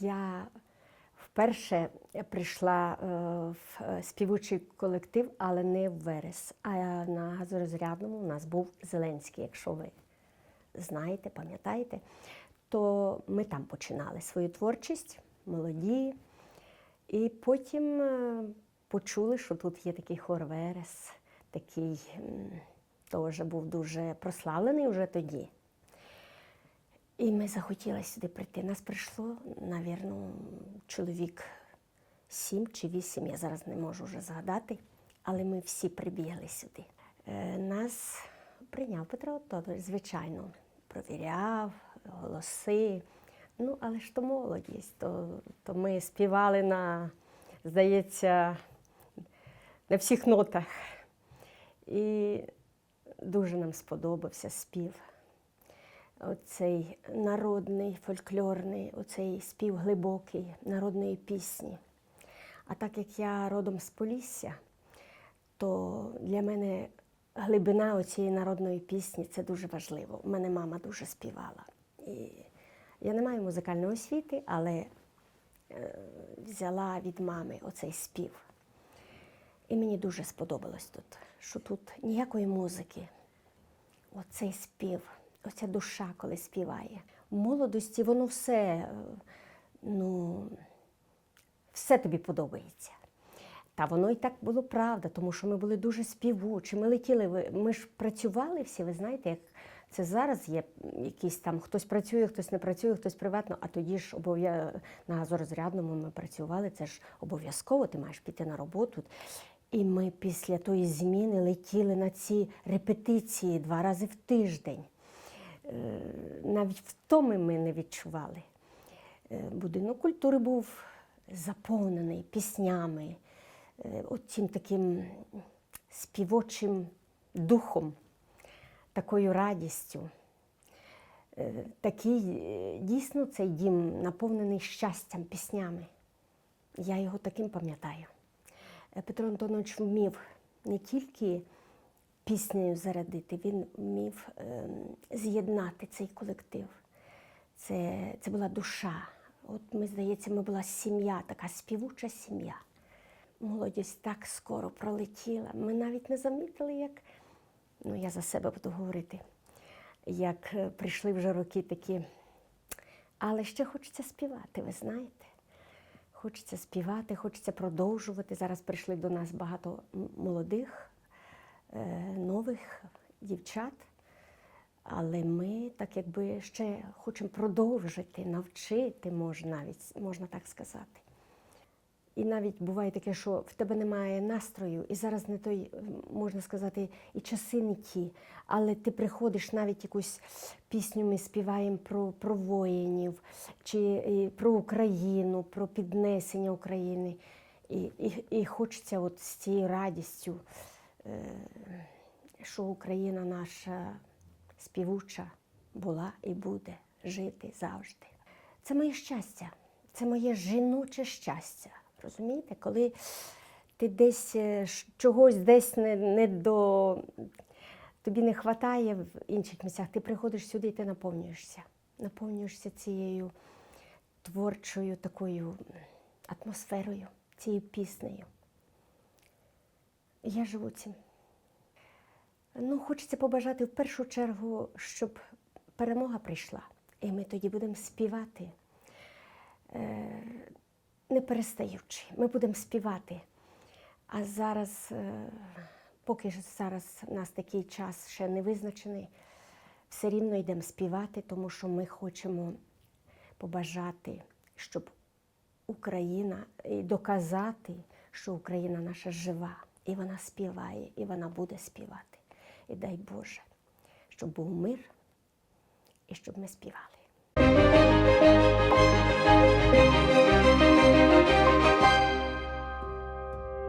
Я вперше прийшла е, в е, співучий колектив, але не в Верес. А на газорозрядному у нас був Зеленський, якщо ви знаєте, пам'ятаєте, то ми там починали свою творчість, молоді. І потім е, почули, що тут є такий хор Верес, такий теж був дуже прославлений вже тоді. І ми захотіли сюди прийти. Нас прийшло, навірно, чоловік сім чи вісім, я зараз не можу вже згадати, але ми всі прибігли сюди. Е, Нас прийняв Петро Отодович, звичайно, провіряв голоси. Ну, але ж то молодість, то, то ми співали на, здається, на всіх нотах. І дуже нам сподобався спів оцей народний, фольклорний, оцей спів глибокий народної пісні. А так як я родом з Полісся, то для мене глибина оцієї народної пісні це дуже важливо. У мене мама дуже співала. І я не маю музикальної освіти, але е, взяла від мами оцей спів. І мені дуже сподобалось тут, що тут ніякої музики, оцей спів, оця душа, коли співає. В молодості воно все, е, ну, все тобі подобається. Та воно і так було правда, тому що ми були дуже співучі. Ми летіли, ми ж працювали всі, ви знаєте, як це зараз є якісь там хтось працює, хтось не працює, хтось приватно, а тоді ж на газорозрядному ми працювали, це ж обов'язково, ти маєш піти на роботу. І ми після тої зміни летіли на ці репетиції два рази в тиждень. Е, Навіть втоми ми не відчували. Е, Будинок культури був заповнений піснями, е, таким співочим духом, такою радістю. Такий дійсно цей дім наповнений щастям, піснями. Я його таким пам'ятаю. Петро Антонович вмів не тільки піснею зарядити, він вмів ем, з'єднати цей колектив. Це, це була душа. От ми, здається, ми була сім'я, така співуча сім'я. Молодість так скоро пролетіла. Ми навіть не замітили, як, ну я за себе буду говорити, як е, прийшли вже роки такі. Але ще хочеться співати, ви знаєте. Хочеться співати, хочеться продовжувати. Зараз прийшли до нас багато молодих, нових дівчат. Але ми так якби ще хочемо продовжити, навчити, можна навіть, можна так сказати. І навіть буває таке, що в тебе немає настрою, і зараз не той, можна сказати, і часи не ті. Але ти приходиш навіть якусь пісню, ми співаємо про, про воїнів, чи про Україну, про піднесення України. І, і, і хочеться от з цією радістю, е, що Україна наша співуча була і буде жити завжди. Це моє щастя, це моє жіноче щастя. Розумієте, коли ти десь е, чогось десь не, не до тобі не вистачає в інших місцях, ти приходиш сюди і ти наповнюєшся. Наповнюєшся цією творчою такою атмосферою, цією піснею. Я живу цим. Ну, хочеться побажати в першу чергу, щоб перемога прийшла, і ми тоді будемо співати, е, не перестаючи. Ми будемо співати. А зараз, е, поки ж зараз у нас такий час ще не визначений, все рівно йдемо співати, тому що ми хочемо побажати, щоб Україна і доказати, що Україна наша жива, і вона співає, і вона буде співати. І дай Боже, щоб був мир і щоб ми співали.